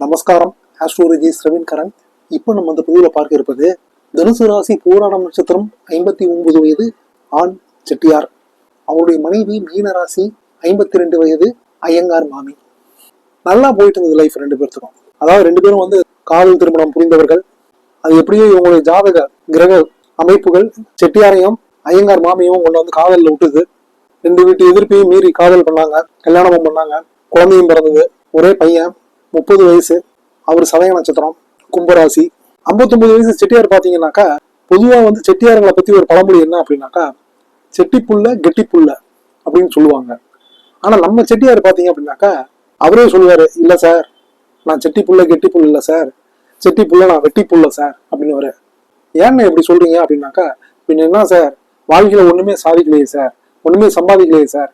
நமஸ்காரம். ஆஸ்ட்ரோலஜி ரவீன் கரன் இப்போ நம்ம அந்த பதிவில் பார்க்க இருப்பது தனுசு ராசி பூராடம் நட்சத்திரம் ஐம்பத்தி ஒன்பது வயது ஆண் செட்டியார். அவருடைய மனைவி மீன ராசி ஐம்பத்தி ரெண்டு வயது ஐயங்கார் மாமி. நல்லா போயிட்டு இருந்தது லைஃப் ரெண்டு பேர்த்துக்கும். அதாவது ரெண்டு பேரும் வந்து காதல் திருமணம் புரிந்தவர்கள். அது எப்படியோ இவங்களுடைய ஜாதக கிரக அமைப்புகள் செட்டியாரையும் ஐயங்கார் மாமியும் கொண்டு வந்து காதலில் விட்டுது. ரெண்டு வீட்டு எதிர்ப்பையும் மீறி காதல் பண்ணாங்க கல்யாணமும் பண்ணாங்க குழந்தையும் பிறந்தது ஒரே பையன் முப்பது வயசு அவர் சதய நட்சத்திரம் கும்பராசி 59 வயசு செட்டியார் பார்த்தீங்கன்னாக்கா பொதுவாக வந்து செட்டியார்களை பற்றி ஒரு பழமொழி என்ன அப்படின்னாக்கா செட்டிப்புள்ள கெட்டிப்புள்ள கெட்டி புல்ல அப்படின்னு சொல்லுவாங்க. ஆனால் நம்ம செட்டியார் பார்த்தீங்க அப்படின்னாக்கா அவரே சொல்லுவார் இல்லை சார் நான் செட்டி புல்ல கெட்டி புல் இல்லை சார். செட்டி புல்ல நான் வெட்டி புல்ல சார் அப்படின்னு வர ஏன்னு இப்படி சொல்றீங்க அப்படின்னாக்கா பின்ன என்ன சார் வாழ்க்கையில் ஒன்றுமே சாதிக்கலையே சார் ஒன்றுமே சம்பாதிக்கலையே சார்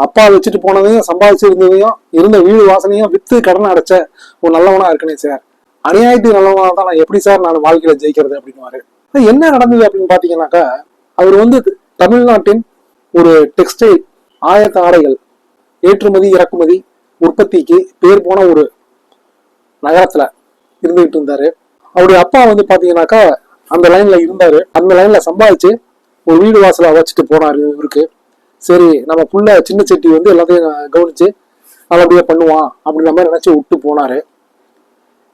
அப்பா வச்சுட்டு போனதையும் சம்பாதிச்சு இருந்ததையும் இருந்த வீடு வாசனையும் வித்து கடனை அடைச்ச ஒரு நல்லவனா இருக்கனே சார் அநியாயத்துக்கு நல்லவனா தான் நான் எப்படி சார் நான் வாழ்க்கையில ஜெயிக்கிறது அப்படின்னு என்ன நடந்தது அப்படின்னு பாத்தீங்கன்னாக்கா அவர் வந்து தமிழ்நாட்டின் ஒரு டெக்ஸ்டைல் ஆயத்த ஆடைகள் ஏற்றுமதி இறக்குமதி உற்பத்திக்கு பேர் போன ஒரு நகரத்துல இருந்துகிட்டு இருந்தாரு. அவருடைய அப்பா வந்து பாத்தீங்கன்னாக்கா அந்த லைன்ல இருந்தாரு. அந்த லைன்ல சம்பாதிச்சு ஒரு வீடு வாசலை வச்சுட்டு போனாரு இவருக்கு. சரி நம்ம புள்ள சின்ன செட்டி வந்து எல்லாத்தையும் கவனிச்சு அப்படியே பண்ணுவான் அப்படின்ற மாதிரி நினைச்சு விட்டு போனாரு.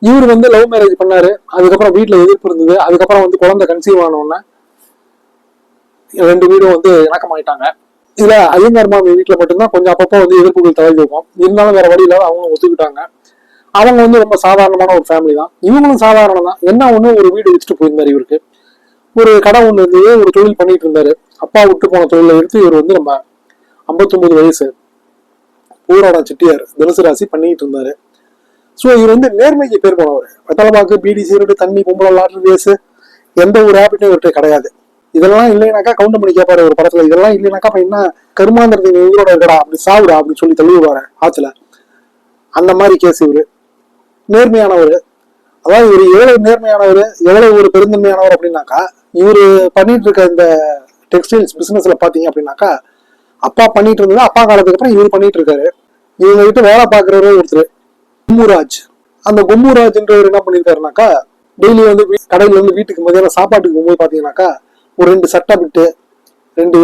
இவர் வந்து லவ் மேரேஜ் பண்ணாரு. அதுக்கப்புறம் வீட்டுல எதிர்ப்பு இருந்தது. அதுக்கப்புறம் வந்து குழந்தை கன்சீவ் ஆனவுடனே ரெண்டு வீடும் வந்து இணக்கமாயிட்டாங்க. இதுல ஐயங்கார் மாமி வீட்டுல மட்டும்தான் கொஞ்சம் அப்பப்போ வந்து எதிர்ப்புகள் தவிர்த்து இருக்கும். இருந்தாலும் வேற வழி இல்லாத அவங்க ஒத்துக்கிட்டாங்க. அவங்க வந்து ரொம்ப சாதாரணமான ஒரு ஃபேமிலி தான். இவங்களும் சாதாரணம் தான். என்ன ஒண்ணு ஒரு வீடு வச்சுட்டு போயிருந்தாரு இவருக்கு. ஒரு கடை ஒன்று இருந்தது ஒரு தொழில் பண்ணிட்டு இருந்தாரு. அப்பா விட்டு போன தொழிலை எடுத்து இவர் வந்து நம்ம 59 வயசு பூராட செட்டியார் தனுசு ராசி பண்ணிக்கிட்டு இருந்தாரு. ஸோ இவர் வந்து நேர்மைக்கு பேர் போனவர். வெத்தலைபாக்கு பீடி சீரட்டு தண்ணி பொம்பளை லாட்ரி ரேஸு எந்த ஒரு ஹேபிட்டும் இவர்கிட்ட கிடையாது. இதெல்லாம் இல்லைனாக்கா கவுண்ட் பண்ணி கேட்பாரு ஒரு படத்துல. இதெல்லாம் இல்லைனாக்கா அப்ப என்ன கருமாந்திரத்தை நீ உயிரோட இருக்கடா அப்படி சாவுடா அப்படின்னு சொல்லி தள்ளி விடுவாரு அந்த மாதிரி கேஸ் இவரு. நேர்மையானவர். அதாவது இவர் எவ்வளவு நேர்மையானவர் எவ்வளவு ஒரு பெருந்தன்மையானவர் அப்படின்னாக்கா இவர் பண்ணிட்டு இருக்க இந்த டெக்ஸ்டைல்ஸ் பிசினஸ்ல பாத்தீங்க அப்படின்னாக்கா அப்பா பண்ணிட்டு இருந்தது அப்பா காலத்துக்கு அப்புறம் இவர் பண்ணிட்டு இருக்காரு. இவங்க கிட்ட வேலை பாக்குறவரே ஒருத்தர் கும்முராஜ். அந்த கும்முராஜ்ன்றவர் என்ன பண்ணிருக்காருனாக்கா டெய்லி வந்து வீ- கடையில இருந்து வீட்டுக்கு மதியானம் சாப்பாட்டுக்கு போகும்போது பாத்தீங்கன்னாக்கா ஒரு ரெண்டு சட்டை பிட்டு ரெண்டு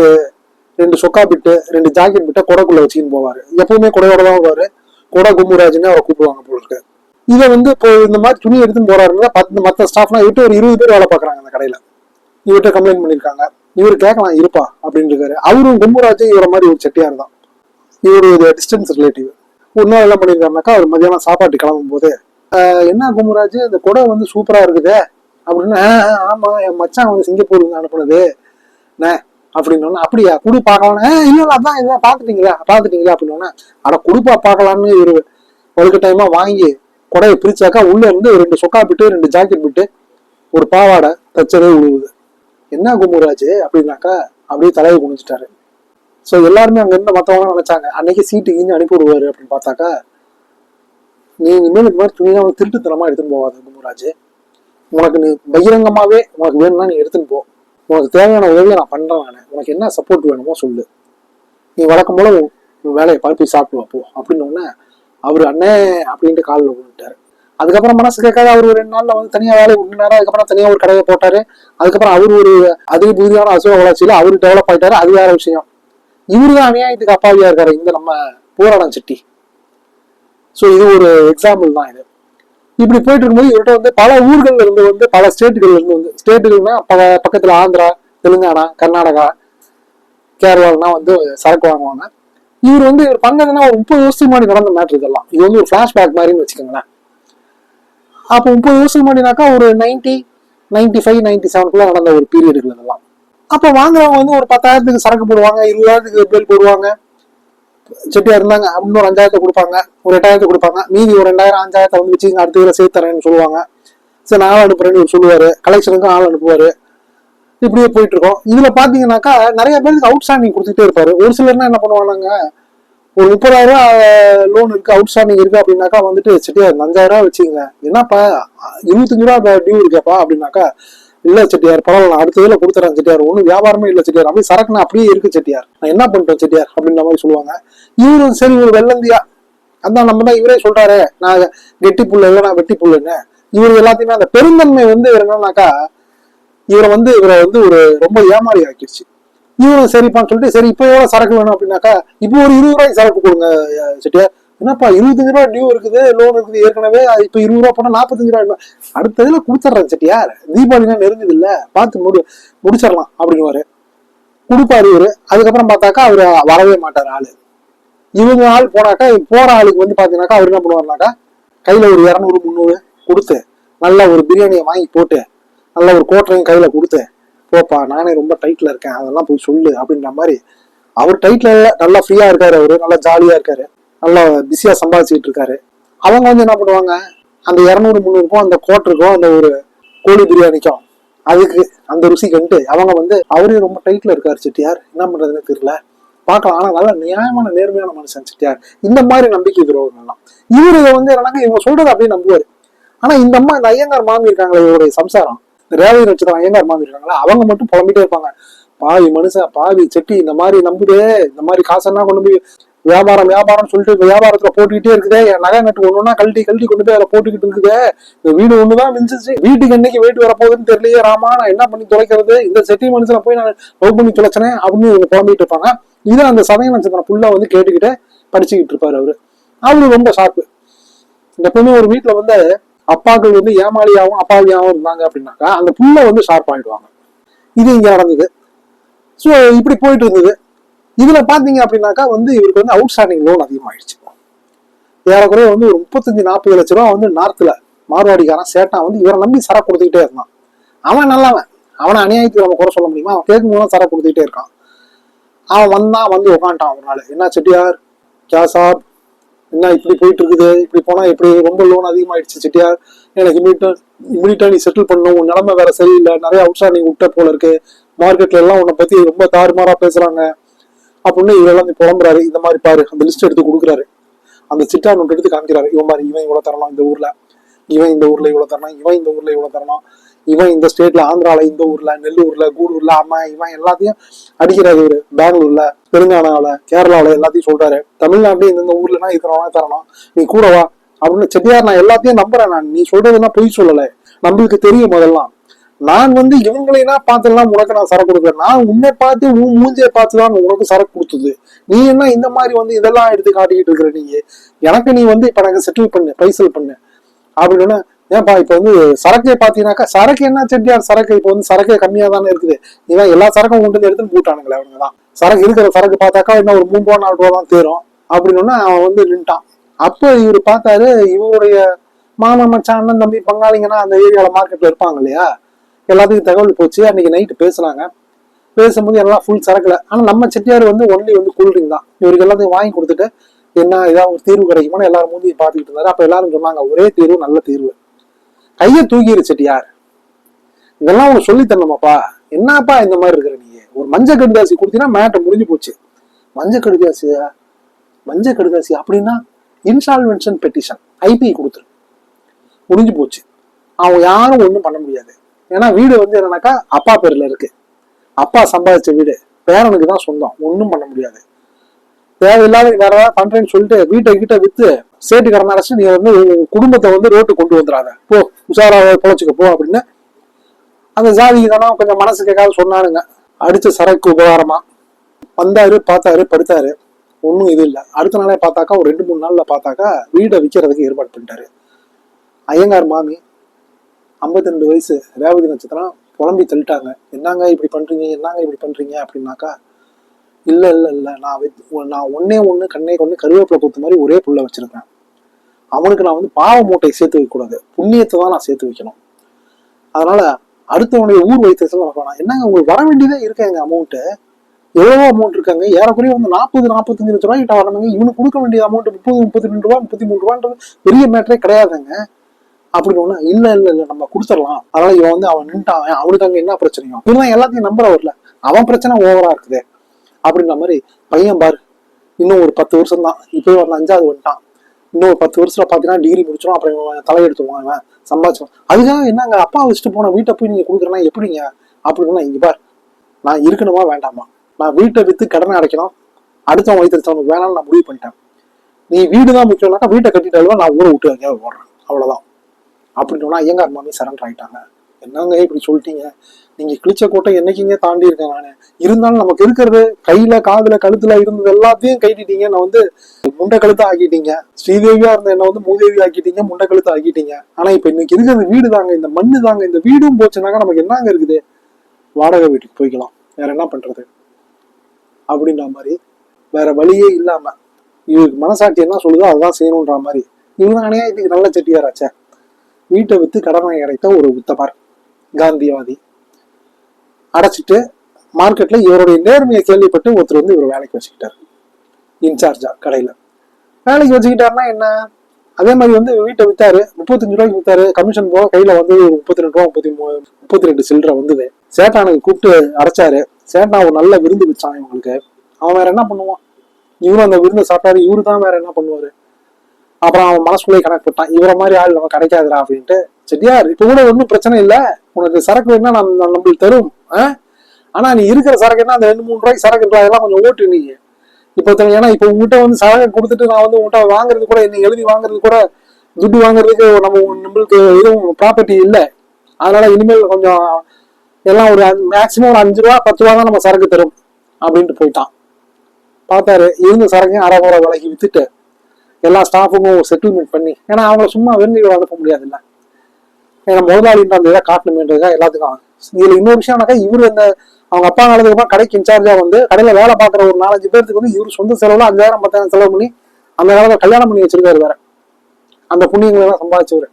ரெண்டு சொக்கா பிட்டு ரெண்டு ஜாக்கெட் பிட்டை கொடைக்குள்ள வச்சுக்கின்னு போவார். எப்பவுமே குடையோட தான் வருவாரு. குடை கும்முராஜ்னு அவரை கூப்பிடுவாங்க போல இருக்கு. இதை வந்து இப்போ இந்த மாதிரி துணி எடுத்துன்னு போறாருன்னா பத்து மற்ற ஸ்டாஃப்லாம் எட்டு ஒரு இருபது பேர் வேலை பார்க்குறாங்க அந்த கடையில. இவர்கிட்ட கம்ப்ளைண்ட் பண்ணியிருக்காங்க. இவர் கேட்கலாம் இருப்பா அப்படின்னு இருக்காரு அவரும் கும்பராஜும் இவர மாதிரி ஒரு செட்டியார் தான். இவர் ஒரு டிஸ்டன்ஸ் ரிலேட்டிவ் ஒரு என்ன பண்ணியிருக்காருனாக்கா அவர் மதியானம் சாப்பாட்டு கிளம்பும் போது என்ன கும்பராஜ் இந்த குடை வந்து சூப்பராக இருக்குதே. அப்படின்னு ஆமாம் ஆமா என் மச்சான் வந்து சிங்கப்பூருக்கு அனுப்புனது. நே அப்படின்னு அப்படியா குடு பார்க்கலான்னு இல்லை அதான் இதான் பார்த்துட்டீங்களா பார்த்துட்டீங்களா? அப்படின்னு அட குடுப்பா பார்க்கலான்னு இவர் ஒழுக்க டைமா வாங்கி குடையை பிரிச்சாக்கா உள்ள இருந்து ரெண்டு சொக்கா பிட்டு ரெண்டு ஜாக்கெட் பிட்டு ஒரு பாவாடை தச்சதே உழுவுது. என்ன கும்பராஜ் அப்படின்னாக்கா அப்படியே தலையை குனிஞ்சிட்டாரு. ஸோ எல்லாருமே அங்க இருந்த மத்தவங்க நினைச்சாங்க அன்னைக்கு சீட்டு கிஞ்சி அனுப்பி விடுவாரு. அப்படின்னு பார்த்தாக்கா நீ இனிமேல் இந்த மாதிரி துணியெல்லாம் வந்து திருட்டுத்தனமா எடுத்துன்னு போவாத கும்பராஜ் உனக்கு நீ பகிரங்கமாவே உனக்கு வேணும்னா நீ எடுத்துன்னு போ. உனக்கு தேவையான உதவியை நான் பண்றேன் நான். உனக்கு என்ன சப்போர்ட் வேணுமோ சொல்லு. நீ வழக்கம் போல உன் உன் வேலையை பார்த்து சாப்பிட்டு போ. அப்படின்னு உடனே அவர் அண்ணே அப்படின்ட்டு காலில் விழுந்துட்டாரு. அதுக்கப்புறம் மனசு கேட்காத. அவர் ஒரு ரெண்டு நாள்ல வந்து தனியா வேலையை விட்டுனாரு அதுக்கப்புறம் தனியா ஒரு கடையை போட்டாரு. அதுக்கப்புறம் அவர் ஒரு அதிக புதியான அசோக வளர்ச்சியில அவர் டெவலப் ஆயிட்டாரு. அது வேற விஷயம். இவரு தான் அநியாயத்துக்கு அப்பாவியா இருக்காரு. இந்த நம்ம பூரணம் செட்டி. ஸோ இது ஒரு எக்ஸாம்பிள் தான் இது. இப்படி போயிட்டு இருக்கும்போது இவர்கிட்ட வந்து பல ஊர்கள்ல இருந்து வந்து பல ஸ்டேட்டுகள்ல இருந்து வந்து ஸ்டேட்டுகள்னா பல பக்கத்துல ஆந்திரா தெலுங்கானா கர்நாடகா கேரளாலாம் வந்து சரக்கு வாங்குவாங்க. இவர் வந்து இவர் பண்ணதுன்னா ஒரு முப்பது வருஷத்துக்கு முன்னாடி நடந்த மேட்ரு இதெல்லாம். இது வந்து ஒரு ஃபிளாஷ்பேக் மாதிரின்னு வச்சுக்கோங்களேன். அப்போ முப்பது வருஷத்துக்கு முன்னாடினாக்கா ஒரு நைன்டி நைன்டி ஃபைவ் நைன்டி செவனுக்குள்ள நடந்த ஒரு பீரியடுகள் இதெல்லாம். அப்போ வாங்குறவங்க வந்து ஒரு பத்தாயிரத்துக்கு சரக்கு போடுவாங்க இருபதாயிரத்துக்கு பில் போடுவாங்க. செட்டியா இருந்தாங்க இன்னொரு அஞ்சாயிரத்தை கொடுப்பாங்க ஒரு எட்டாயிரத்தை கொடுப்பாங்க. மீதி ஒரு ரெண்டாயிரம் அஞ்சாயிரத்தை வந்து வச்சு அடுத்த இதில் சேர்த்து தரேன்னு சொல்லுவாங்க. சரி நான் ஆள் அனுப்புறேன்னு இவர் சொல்லுவாரு. கலெக்ஷனுக்கும் ஆள் அனுப்புவாரு. இப்படியே போயிட்டு இருக்கோம். இதுல பாத்தீங்கன்னாக்கா நிறைய பேருக்கு அவுட் ஸ்டாண்டிங் கொடுத்துட்டே இருப்பாரு. ஒரு சிலர்னா என்ன பண்ணுவாங்க ஒரு முப்பதாயிரம் ரூபாய் லோன் இருக்கு அவுட் ஸ்டாண்டிங் இருக்கு அப்படின்னாக்கா வந்துட்டு செட்டியார் அஞ்சாயிரம் ரூபாய் வச்சுங்க என்னப்பா இருபத்தஞ்சு ரூபா டியூ இருக்கப்பா அப்படின்னாக்கா இல்ல செட்டியார் பரவாயில்ல அடுத்த அடுத்ததுல கொடுத்துறேன் செட்டியார். ஒன்றும் வியாபாரமே இல்ல செட்டியார். அப்படியே சரக்குனா அப்படியே இருக்கு செட்டியார். நான் என்ன பண்ணிட்டேன் செட்டியார் அப்படின்ற மாதிரி சொல்லுவாங்க. இவரும் சரி ஒரு வெள்ளந்தியா. அதான் நம்ம தான் இவரே சொல்றாரு. நான் கெட்டி புள்ள இல்லை நான் வெட்டி புல்லுன்னு. இவர் எல்லாத்தையுமே அந்த பெருந்தன்மை வந்து இவர் என்னன்னாக்கா இவரை வந்து இவரை வந்து ஒரு ரொம்ப ஏமாறி ஆக்கிடுச்சு. இவரும் சரிப்பான்னு சொல்லிட்டு சரி இப்போ எவ்வளோ சரக்கு வேணும் அப்படின்னாக்கா இப்போ ஒரு இருபது ரூபாய்க்கு சரக்கு கொடுங்க அஹ் செட்டியார் என்னப்பா இருபத்தஞ்சு ரூபா டியூ இருக்குது லோன் இருக்குது ஏற்கனவே இப்போ இருபது ரூபா போனால் நாற்பத்தஞ்சு ரூபா இதில் கொடுத்துட்றேன் செட்டியார் தீபாவளினா நெருங்குது இல்லை பார்த்து முடி முடிச்சிடலாம் அப்படிங்குவாரு கொடுப்பாரு இவரு. அதுக்கப்புறம் பார்த்தாக்கா அவர் வரவே மாட்டார் ஆள். இவங்க ஆள் போனாக்கா போகிற ஆளுக்கு வந்து பார்த்தீங்கன்னாக்கா அவர் என்ன பண்ணுவாருனாக்கா கையில் ஒரு இரநூறு முந்நூறு கொடுத்து நல்ல ஒரு பிரியாணியை வாங்கி போட்டு நல்ல ஒரு கோட்டரையும் கையில் கொடுத்து போப்பா நானே ரொம்ப டைட்ல இருக்கேன் அதெல்லாம் போய் சொல்லு அப்படின்ற மாதிரி அவர் டைட்ல நல்லா ஃப்ரீயா இருக்காரு அவரு நல்லா ஜாலியா இருக்காரு நல்லா பிஸியா சம்பாதிச்சுட்டு இருக்காரு. அவங்க வந்து என்ன பண்ணுவாங்க அந்த இரநூறு முந்நூறுக்கும் அந்த கோட்டருக்கும் அந்த ஒரு கோழி பிரியாணிக்கும் அதுக்கு அந்த ருசி கண்டு அவங்க வந்து அவரே ரொம்ப டைட்ல இருக்காரு செட்டியார். என்ன பண்றதுன்னு தெரியல. பார்க்கலாம். ஆனா நல்ல நியாயமான நேர்மையான மனுஷன் செட்டியார். இந்த மாதிரி நம்பிக்கை துரோகம் எல்லாம் இவரு இதை வந்து என்னன்னாக்க இவங்க சொல்றது அப்படியே நம்புவார். ஆனா இந்த அம்மா இந்த ஐயங்கார் மாமி இருக்காங்களே இவருடைய சம்சாரம். ரேவதி நட்சத்திரம் ஐயங்கார் மாமி இருக்காங்களா? அவங்க மட்டும் புலம்பிட்டே இருப்பாங்க. பாவி மனுஷன் பாவி செட்டி இந்த மாதிரி நம்புதே. இந்த மாதிரி காசெல்லாம் கொண்டு போய் வியாபாரம் வியாபாரம் சொல்லிட்டு வியாபாரத்துல போட்டுக்கிட்டே இருக்குதே. என் நகை நட்டு ஒண்ணுன்னா கழட்டி கழட்டி கொண்டு போய் அதில் போட்டுக்கிட்டு இருக்குதே. இந்த வீடு ஒண்ணுதான் மிஞ்சிச்சு. வீட்டுக்கு என்னைக்கு வெயிட் வரப்போகுதுன்னு தெரியலையே ராமா. நான் என்ன பண்ணி தொலைக்கிறது? இந்த செட்டி மனுஷனை போய் நான் லவ் பண்ணி தொலைச்சனே அப்படின்னு இவங்க புலம்பிட்டு இருப்பாங்க. இதை அந்த சதய நட்சத்திரம் ஃபுல்லா வந்து கேட்டுக்கிட்டு படிச்சுக்கிட்டு இருப்பாரு அவரு. அவரு ரொம்ப ஷார்ப்பு எப்பவுமே ஒரு வீட்டுல வந்து அப்பாக்கள் வந்து ஏமாளியாகவும் அப்பாவியாகவும் இருந்தாங்க அப்படின்னாக்கா அந்த புள்ள வந்து ஷார்ப் ஆயிடுவாங்க. இது இங்கே நடந்தது. ஸோ இப்படி போயிட்டு இருந்தது. இதில் பார்த்தீங்க அப்படின்னாக்கா வந்து இவருக்கு வந்து அவுட் ஸ்டாண்டிங் லோன் அதிகமாகிடுச்சு ஏறக்குறைய வந்து ஒரு முப்பத்தஞ்சு நாற்பது லட்ச ரூபா வந்து நார்த்தில் மார்வாடிக்காரன் சேட்டான் வந்து இவரை நம்பி சரக்கு கொடுத்துக்கிட்டே இருந்தான். அவன் நல்லவன். அவனை அநியாயத்துக்கு நம்ம குறை சொல்ல முடியுமா? அவன் கேட்கும் போது சரக்கு கொடுத்துக்கிட்டே இருக்கான். அவன் வந்தான் வந்து உட்காந்துட்டான் ஒரு நாள். என்ன செட்டியார் கே சார் என்ன இப்படி போயிட்டு இருக்குது இப்படி போனா இப்படி ரொம்ப லோன் அதிகமாயிடுச்சு சிட்டியார்? எனக்கு இமீடியட்டா இமீடியட்டா நீ செட்டில் பண்ணணும். உன் நிலைமை வேற சரியில்லை. நிறைய அவுட்ஸ்டாண்டிங் விட்ட போல இருக்கு. மார்க்கெட்ல எல்லாம் உன்னை பத்தி ரொம்ப தாறுமாறா பேசுறாங்க. அப்படின்னு இவரெல்லாம் நீ புலம்புறாரு. இந்த மாதிரி பாரு அந்த லிஸ்ட் எடுத்து கொடுக்குறாரு. அந்த சிட்டா ஒன்று எடுத்து காமிக்கிறாரு. இவன் மாதிரி இவன் இவ்வளவு தரலாம் இந்த ஊர்ல. இவன் இந்த ஊர்ல இவ்வளவு தரணும் இவன் இந்த ஊர்ல இவ்வளவு தரணும் இவன் இந்த ஸ்டேட்ல ஆந்திரால இந்த ஊர்ல நெல்லூர்ல கூடூர்ல அம்மா இவன் எல்லாத்தையும் அடிக்கிறாரு இவரு. பெங்களூர்ல. தெலுங்கானாவில் கேரளாவில் எல்லாத்தையும் சொல்றாரு. தமிழ்நாட்டுல இந்த ஊர்லனா இருக்கிறவனா தரணும். நீ கூட வா. அப்படின்னு செட்டியார் நான் எல்லாத்தையும் நம்புறேன் நான். நீ சொல்றதுன்னா பொய் சொல்லலை. நம்மளுக்கு தெரியும் முதல்லாம். நான் வந்து இவங்களைனா பார்த்துலாம் உனக்கு நான் சரக்கு கொடுக்குறேன் நான் உன்னை பார்த்து உன் மூஞ்சியை பார்த்து தான் உனக்கு சரக்கு கொடுத்தது. நீ என்ன இந்த மாதிரி வந்து இதெல்லாம் எடுத்து காட்டிக்கிட்டு இருக்கிற நீ? எனக்கு நீ வந்து இப்போ எனக்கு செட்டில் பண்ணு பைசல் பண்ணு. அப்படின்னு ஏன்பா இப்போ வந்து சரக்கை பார்த்தீங்கன்னாக்கா சரக்கு என்ன செட்டியார் சரக்கு? இப்போ வந்து சரக்கு கம்மியாக தானே இருக்குது. இதான் எல்லா சரக்கும் கொண்டு வந்து எடுத்துன்னு போட்டானுங்களே அவனுங்க தான் சரக்கு இருக்கிற சரக்கு பார்த்தாக்கா இன்னும் ஒரு மூணு ரூபா நாலு ரூபா தான் தேரும். அப்படின்னு அவன் வந்து நின்ட்டான். அப்போ இவர் பார்த்தாரு இவருடைய மாமன் மச்சான் அண்ணன் தம்பி பங்காளிங்கன்னா அந்த ஏரியாவில் மார்க்கெட்டில் இருப்பாங்க இல்லையா? எல்லாத்துக்கும் தகவல் போச்சு. அன்னைக்கு நைட்டு பேசுனாங்க. பேசும்போது எல்லாம் ஃபுல் சரக்குல. ஆனால் நம்ம செட்டியார் வந்து ஒன்லி வந்து கூல்ட்ரிங்க் தான். இவருக்கு எல்லாத்தையும் வாங்கி கொடுத்துட்டு என்ன ஏதாவது ஒரு தீர்வு கிடைக்குமான்னு எல்லாரும் மூஞ்சி பார்த்துக்கிட்டு இருந்தாரு. அப்போ எல்லாரும் சொன்னாங்க ஒரே தீர்வு நல்ல தீர்வு. கையை தூக்கிடு செட்டியார் இதெல்லாம் உனக்கு சொல்லி தரணுமாப்பா? என்னப்பா இந்த மாதிரி இருக்கிற நீ? ஒரு மஞ்சள் கடுதாசி கொடுத்தீங்கன்னா மேட்டை முடிஞ்சு போச்சு. மஞ்சள் கடுதாசியா மஞ்சள் கடுதாசி அப்படின்னா இன்சால்வென்ஷன் பெட்டிஷன் ஐபி கொடுத்துரு. முடிஞ்சு போச்சு. அவன் யாரும் ஒன்றும் பண்ண முடியாது. ஏன்னா வீடு வந்து என்னன்னாக்கா அப்பா பேர்ல இருக்கு. அப்பா சம்பாதிச்ச வீடு. பேரனுக்கு தான் சொந்தம். ஒன்றும் பண்ண முடியாது. தேவையில்லாத வேற ஏதாவது பண்றேன்னு சொல்லிட்டு வீட்டை கிட்ட வித்து சேட்டுக்காரன் அடைச்சு நீ வந்து குடும்பத்தை வந்து ரோட்டு கொண்டு வந்துடாத போ உஷாராக பொழைச்சிக்க போ அப்படின்னு. அந்த ஜாதி இதெல்லாம் கொஞ்சம் மனசு கேட்காத சொன்னானுங்க. அடிச்ச சரக்கு உபகாரமா. வந்தாரு பார்த்தாரு படுத்தாரு. ஒன்றும் இது இல்லை. அடுத்த நாளே பார்த்தாக்கா ஒரு ரெண்டு மூணு நாளில் பார்த்தாக்கா வீடை விற்கிறதுக்கு ஏற்பாடு பண்ணிட்டாரு. ஐயங்கார் மாமி 52 ரெண்டு வயசு ரேவதி நட்சத்திரம் புலம்பி தள்ளிட்டாங்க. என்னங்க இப்படி பண்ணுறீங்க என்னங்க இப்படி பண்ணுறீங்க அப்படின்னாக்கா இல்ல இல்ல இல்ல. நான் வெத்- நான் ஒன்னே ஒண்ணு கண்ணே கொண்டு கருவேப்பிலை கொத்து மாதிரி ஒரே புள்ள வச்சிருக்கேன் அவனுக்கு நான் வந்து பாவ மூட்டை சேர்த்து வைக்க கூடாது. புண்ணியத்தை தான் நான் சேர்த்து வைக்கணும். அதனால அடுத்தவனுடைய ஊர் வைத்தியத்தில் நான் என்னங்க உங்களுக்கு வர வேண்டியதே இருக்கேங்க அமௌண்ட்டு எவ்வளவோ அமௌண்ட் இருக்காங்க. ஏறக்குறைய வந்து நாற்பது நாற்பத்தஞ்சு லட்ச ரூபாய் கிட்ட வரணுங்க. இவனுக்கு கொடுக்க வேண்டிய அமௌண்ட் முப்பது முப்பத்தி ரெண்டு ரூபா முப்பத்தி மூணு ரூபான்றது பெரிய மேட்டரே கிடையாதுங்க. அப்படின்னு ஒன்று இல்ல இல்ல இல்ல. நம்ம கொடுத்துடலாம். அதனால இவன் வந்து அவன் நின்ட்டான். அவனுக்கு அங்க என்ன பிரச்சனையும் இவன் எல்லாத்தையும் நம்புற வரல அவன் பிரச்சனை ஓவரா இருக்குது. அப்படின்ற மாதிரி பையன் பாரு. இன்னும் ஒரு பத்து வருஷம் தான் இப்போ வந்து அஞ்சாவது வந்துட்டான். இன்னும் ஒரு பத்து வருஷத்துல பார்த்தீங்கன்னா டிகிரி முடிச்சிடும் அப்புறம் இவன் தலையெடுத்துவான் இவன் சம்பாதிச்சிடும் அதுக்காக என்னங்க அப்பா வச்சுட்டு போன வீட்டை போய் நீங்க கொடுக்குறேன்னா எப்படிங்க? அப்படின்னா இங்க பார். நான் இருக்கணுமா? வேண்டாமா? நான் வீட்டை வித்து கடனை அடைக்கணும். அடுத்தவன் வைத்திருச்சவனுக்கு வேணாம்னு நான் முடிவு பண்ணிட்டேன். நீ வீடு தான் முக்கியம்னாக்கா வீட்டை கட்டிட்டாலும் நான் ஊரை விட்டு எங்கேயாவது ஓடுறேன். அவ்வளவுதான். அப்படின்னா ஐயங்கார் மாமி சரண்டர் ஆகிட்டாங்க என்னங்க இப்படி சொல்லிட்டீங்க? நீங்க கிழிச்ச கோட்டை என்னைக்குங்க தாண்டி இருக்கேன் நானு? இருந்தாலும் நமக்கு இருக்கிறது கையில காதுல கழுத்துல இருந்தது எல்லாத்தையும் கைட்டிட்டீங்க. நான் வந்து முண்டை கழுத்தை ஆக்கிட்டீங்க. ஸ்ரீதேவியா இருந்த என்ன வந்து மூதேவி ஆக்கிட்டீங்க முண்டை கழுத்து ஆக்கிட்டீங்க. ஆனா இப்ப இன்னைக்கு இருக்கிறது வீடு தாங்க. இந்த மண்ணு தாங்க. இந்த வீடும் போச்சுனாக்கா நமக்கு என்னங்க இருக்குது? வாடகை வீட்டுக்கு போய்க்கலாம். வேற என்ன பண்றது? அப்படின்ற மாதிரி. வேற வழியே இல்லாம. இவருக்கு மனசாட்சி என்ன சொல்லுதோ அதுதான் செய்யணுன்ற மாதிரி. இவங்க இதுக்கு நல்ல செட்டியாராச்சே. வீட்டை வித்து கடனை அடைத்த ஒரு உத்தமர். காந்தியவாதி. அடைச்சிட்டு மார்க்கெட்ல இவருடைய நேர்மையை கேள்விப்பட்டு ஒருத்தர் வந்து இவர் வேலைக்கு வச்சுக்கிட்டார். இன்சார்ஜா கடையில. வேலைக்கு வச்சுக்கிட்டாருன்னா என்ன? அதே மாதிரி வந்து வீட்டை வித்தாரு. முப்பத்தஞ்சு ரூபாய்க்கு வித்தாரு. கமிஷன் போக கையில வந்து முப்பத்தி ரெண்டு ரூபா முப்பத்தி மூணு முப்பத்தி ரெண்டு சில்லறை வந்தது. சேட்டானுக்கு கூப்பிட்டு அடைச்சாரு. சேட்டா ஒரு நல்ல விருந்து வச்சான் இவங்களுக்கு. அவன் வேற என்ன பண்ணுவான்? இவரும் அந்த விருந்தை சாப்பிட்டாரு. இவரு தான் வேற என்ன பண்ணுவாரு? அப்புறம் அவன் மனசுக்குள்ளே கணக்கு போட்டான். இவரை மாதிரி ஆள் நம்ம கிடைக்காதுடா அப்படின்ட்டு. சரியா இப்ப கூட ஒன்றும் பிரச்சனை இல்லை. உனக்கு சரக்கு வேணா நான் நம்மளுக்கு தரும். ஆ? ஆனா நீ இருக்கிற சரக்கு என்ன? அந்த ரெண்டு மூணு ரூபாய்க்கு சரக்கு இருக்கா அதெல்லாம் கொஞ்சம் ஓட்டு நீ. இப்போ ஏன்னா இப்போ உங்ககிட்ட வந்து சரக்கு கொடுத்துட்டு நான் வந்து உங்ககிட்ட வாங்குறது கூட நீ எழுதி வாங்குறது கூட துட்டு வாங்குறதுக்கு நம்ம நம்மளுக்கு எதுவும் ப்ராப்பர்ட்டி இல்லை. அதனால இனிமேல் கொஞ்சம் எல்லாம் ஒரு மேக்சிமம் ஒரு அஞ்சு ரூபா பத்து ரூபா தான் நம்ம சரக்கு தரும் அப்படின்ட்டு போயிட்டான். பார்த்தாரு இருந்த சரக்கையும் அரை குறை விலைக்கு வித்துட்டு எல்லா ஸ்டாஃபுக்கும் செட்டில்மெண்ட் பண்ணி. ஏன்னா அவங்கள சும்மா வெறுங்கையோட அனுப்ப முடியாதுல்ல. எனக்கு முதலாளின்ற அந்த இதை காட்டணுமேன்றதுக்காக எல்லாத்துக்கும் இதுல இன்னொரு விஷயம்னாக்கா இவரு அந்த அவங்க அப்பா நாளதுக்கு அப்புறம் கடைக்கு இன்சார்ஜா வந்து கடையில வேலை பாக்குற ஒரு நாலஞ்சு பேருக்கு வந்து இவர் சொந்த செலவுல அஞ்சாயிரம் பத்தாயிரம் செலவு பண்ணி அந்த காலத்துல கல்யாணம் பண்ணி வச்சிருக்காரு வேற. அந்த புண்ணியங்களை எல்லாம் சம்பாதிச்சவரு.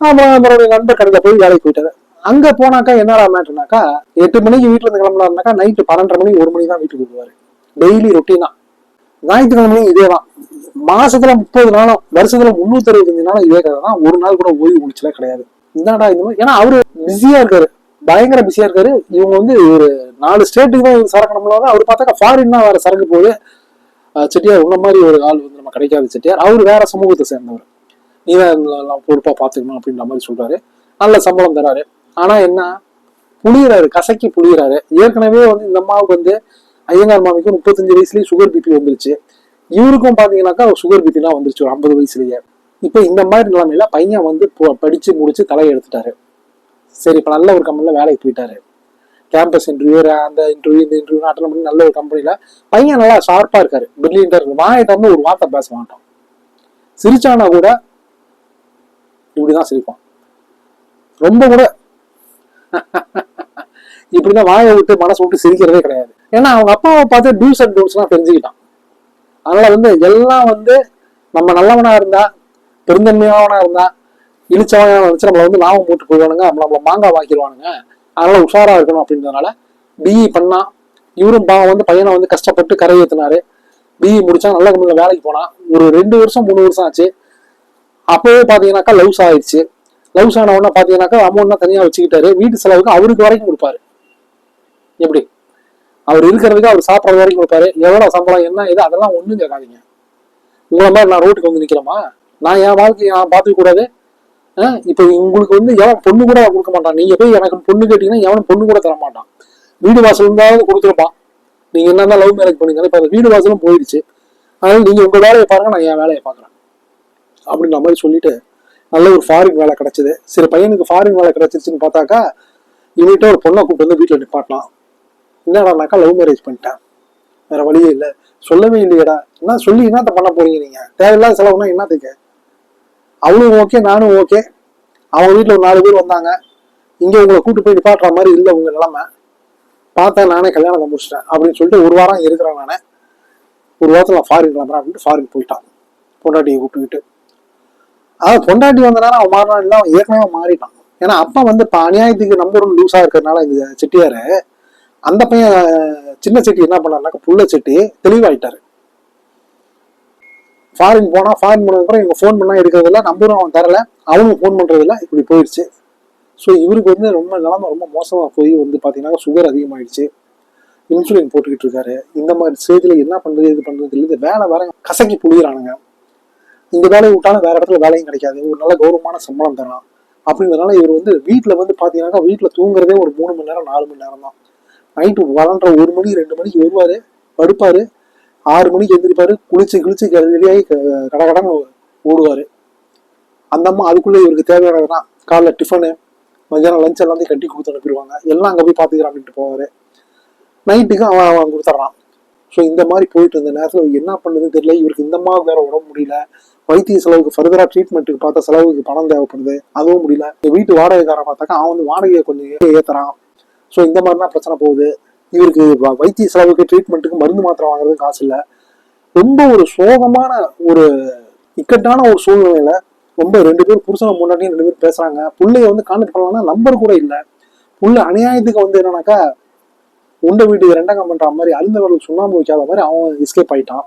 அப்புறம் அவருடைய நண்பர் கடையில போய் வேலைக்கு போயிட்டாரு. அங்க போனாக்கா என்னடா மேட்டர்னாக்கா எட்டு மணிக்கு வீட்டுல இருந்து கிளம்புனாருனாக்கா நைட்டு பன்னெண்டரை மணி ஒரு மணி தான் வீட்டுக்கு வருவாரு டெய்லி ரொட்டீனா ஞாயிற்றுக்கிழமையும் இதே தான் மாசத்துல முப்பது நாளும் வருஷத்துல முன்னூத்தி அறுபத்தஞ்சு நாளும் இதே கதை தான். ஒரு நாள் கூட ஓய்வு முடிச்சல கிடையாது. என்னடா இந்த மாதிரி ஏன்னா அவரு பிஸியா இருக்காரு. பயங்கர பிஸியா இருக்காரு. இவங்க வந்து ஒரு நாலு ஸ்டேட்டுக்கு தான் இவங்க சரக்கு நம்மளால அவர் பார்த்தாக்கா ஃபாரின்னா வேற சரக்கு போகுது. செட்டியார் உன்ன மாதிரி ஒரு ஆள் வந்து நம்ம கிடைக்காது செட்டியார். அவர் வேற சமூகத்தை சேர்ந்தவர். நீ தான் பொறுப்பா பாத்துக்கணும் அப்படின்ற மாதிரி சொல்றாரு. நல்ல சம்பளம் தராரு. ஆனா என்ன? புளியறாரு. கசக்கி புளியறாரு. ஏற்கனவே வந்து இந்த அம்மாவுக்கு வந்து ஐயங்கார் மாமிக்கு முப்பத்தஞ்சு வயசுலயே சுகர் பிபி வந்துருச்சு. இவருக்கும் பாத்தீங்கன்னாக்கா சுகர் பீத்திலாம் வந்துருச்சு ஒரு ஐம்பது வயசுலயே. இப்போ இந்த மாதிரி நிலைமையில பையன் வந்து படிச்சு முடிச்சு தலையை எடுத்துட்டாரு. சரி இப்ப நல்ல ஒரு கம்பெனில வேலைக்கு போயிட்டாரு. கேம்பஸ் இன்டர்வியூ அந்த இன்டர்வியூ இந்த இன்டர்வியூ அட்டன் பண்ணி நல்ல ஒரு கம்பெனில பையன் நல்லா ஷார்ப்பா இருக்காரு பிரில்லியண்டா இருக்கு வாயை திறந்து ஒரு வார்த்தை பேச மாட்டான். சிரிச்சானா கூட இப்படிதான் சிரிப்பான். ரொம்ப கூட இப்படிதான் வாயை விட்டு மனசு விட்டு சிரிக்கிறதே கிடையாது. ஏன்னா அவங்க அப்பாவை பார்த்து டூஸ் அண்ட் டோன்ஸ்லாம் தெரிஞ்சுக்கிட்டான். அதனால வந்து எல்லாம் வந்து நம்ம நல்லவனா இருந்தா பெருந்தன்மையானவனா இருந்தா இழிச்சவனா வச்சு நம்மளை வந்து லாபம் போட்டு போயிடுவானுங்க நம்மள நம்மள மாங்காய் வாக்கிடுவானுங்க. அதனால உஷாரா இருக்கணும் அப்படின்றதுனால பிஇ பண்ணா இவரும் பாவம் வந்து பையனை வந்து கஷ்டப்பட்டு கரை ஏத்தினாரு. பிஇ முடிச்சா நல்ல கம்பெனியில் வேலைக்கு போனான் ஒரு ரெண்டு வருஷம் மூணு வருஷம் ஆச்சு. அப்போவே பாத்தீங்கன்னாக்கா லவ்ஸ் ஆயிடுச்சு. லவ்ஸ் ஆன உடனே பாத்தீங்கன்னாக்கா அமௌண்ட் தனியா வச்சுக்கிட்டாரு. வீட்டு செலவுக்கு அவருக்கு வரைக்கும் கொடுப்பாரு. எப்படி? அவர் இருக்கிறதுக்கு அவர் சாப்பிட்ற வரைக்கும் கொடுப்பாரு எவ்வளவு சம்பளம் என்ன இது அதெல்லாம் ஒண்ணும் கேட்காதீங்க. உங்களை மாதிரி நான் ரோட்டுக்கு வந்து நிக்கிறேமா? நான் என் வாழ்க்கையை நான் பார்த்துக்க கூடாது. ஆஹ் இப்ப உங்களுக்கு வந்து எவன் பொண்ணு கூட கொடுக்க மாட்டான். நீங்க போய் எனக்கு பொண்ணு கேட்டீங்கன்னா எவனும் பொண்ணு கூட தர மாட்டான். வீடு வாசல் இருந்தாலும் கொடுத்துருப்பான். நீங்க என்னென்ன லவ் மேரேஜ் பண்ணீங்க இப்ப அந்த வீடு வாசலும் போயிடுச்சு. அதனால நீங்க உங்க வேலையை பாருங்க நான் என் வேலையை பாக்குறேன் அப்படின்ற மாதிரி சொல்லிட்டு நல்ல ஒரு ஃபாரின் வேலை கிடைச்சது. சரி பையனுக்கு ஃபாரின் வேலை கிடைச்சிருச்சுன்னு பார்த்தாக்கா இவன்கிட்ட ஒரு பொண்ணை கூப்பிட்டு வந்து வீட்டில் நிப்பாட்டலாம். என்னடானாக்கா லவ் மேரேஜ் பண்ணிட்டேன்? வேற வழியே இல்லை. சொல்லவே இல்லையடா. என்ன சொல்லி என்னத்த பண்ண போறீங்க நீங்க? தேவையில்லாத செலவுனா என்னத்துக்கு அவளும் ஓகே நானும் ஓகே அவங்க வீட்டில் ஒரு நாலு பேர் வந்தாங்க. இங்கே உங்களை கூட்டு போய் நிப்பாட்டுற மாதிரி இல்லை உங்க நிலைமை. பார்த்தேன் நானே கல்யாணத்தை முடிச்சிட்டேன் அப்படின்னு சொல்லிட்டு ஒரு வாரம் இருக்கிறேன் நானே. ஒரு வாரத்தில் நான் ஃபாரின் கிளம்புறேன் அப்படின்ட்டு ஃபாரின் போயிட்டான். பொண்டாட்டியை கூப்பிட்டுக்கிட்டு. அதாவது பொண்டாட்டி வந்தனால அவன் மாறினான் இல்லை அவன் ஏற்கனவே மாறிட்டான். ஏன்னா அப்பா வந்து இப்போ அநியாயத்துக்கு நம்பர் ஒன் லூஸாக இருக்கிறதுனால இந்த செட்டியார். அந்த பையன் சின்ன செட்டி என்ன பண்ணாருனாக்கா புள்ள செட்டி தெளிவாயிட்டாரு. ஃபாரின் போனா ஃபாரின் போனதுக்கப்புறம் இவங்க ஃபோன் பண்ணா எடுக்கிறதில்ல நம்பரும் அவன் தரல அவனும் ஃபோன் பண்றதில்ல இப்படி போயிடுச்சு. ஸோ இவருக்கு வந்து ரொம்ப நிலம ரொம்ப மோசமாக போய் வந்து பார்த்தீங்கன்னா சுகர் அதிகமாயிடுச்சு. இன்சுலின் போட்டுக்கிட்டு இருக்காரு. இந்த மாதிரி ஸ்டேஜில் என்ன பண்ணுறது இது பண்ணுறது இல்லை வேலை வேற கசக்கி புழுகிறானுங்க இந்த வேலையை விட்டாலும் வேற இடத்துல வேலையும் கிடைக்காது. ஒரு நல்ல கௌரவமான சம்பளம் தரலாம் அப்படிங்கிறதுனால இவர் வந்து வீட்டில் வந்து பார்த்தீங்கன்னாக்கா வீட்டில் தூங்குறதே ஒரு மூணு மணி நேரம் நாலு மணி நேரம் தான் நைட்டு வளர்ற ஒரு மணி ரெண்டு மணிக்கு வருவார். படுப்பார். ஆறு மணிக்கு எந்திரிப்பாரு. குளிச்சு கிழிச்சு ரெடியாகி கட கடன் ஓடுவாரு. அந்த அம்மா அதுக்குள்ளே இவருக்கு தேவையானதுதான் காலைல டிஃபனு மத்தியானம் லஞ்ச் எல்லாத்தையும் கட்டி கொடுத்து அனுப்பிடுவாங்க. எல்லாம் அங்கே போய் பார்த்துக்கிறான் அப்படின்ட்டு போவாரு. நைட்டுக்கு அவன் அவன் கொடுத்துட்றான். ஸோ இந்த மாதிரி போயிட்டு இருந்த நேரத்தில் என்ன பண்ணுதுன்னு தெரியல. இவருக்கு இந்த மாதிரி வேற உடம்பு முடியல. வைத்திய செலவுக்கு ஃபர்தராக ட்ரீட்மெண்ட்டுக்கு பார்த்த செலவுக்கு பணம் தேவைப்படுது. அதுவும் முடியல. வீட்டு வாடகைக்காரன் பார்த்தாக்கா அவன் வந்து வாடகையை கொஞ்சம் ஏற்றுறான் ஸோ இந்த மாதிரிலாம் பிரச்சனை போகுது. இவருக்கு வைத்திய செலவுக்கு ட்ரீட்மெண்ட்டுக்கு மருந்து மாத்திரை வாங்குறது காசு இல்லை. ரொம்ப ஒரு சோகமான ஒரு இக்கட்டான ஒரு சூழ்நிலையில ரொம்ப ரெண்டு பேரும் புருஷனை முன்னாடி ரெண்டு பேரும் பேசுறாங்க. புள்ளைய வந்து கான்டாக்ட் பண்ணலாம்னா நம்பர் கூட இல்லை. புள்ள அநியாயத்துக்கு வந்து என்னன்னாக்கா உண்ட வீட்டுக்கு ரெண்டகம் பண்ற மாதிரி அழுந்தவர்கள் சுண்ணாம்பு வைக்காத மாதிரி அவன் எஸ்கேப் ஆயிட்டான்.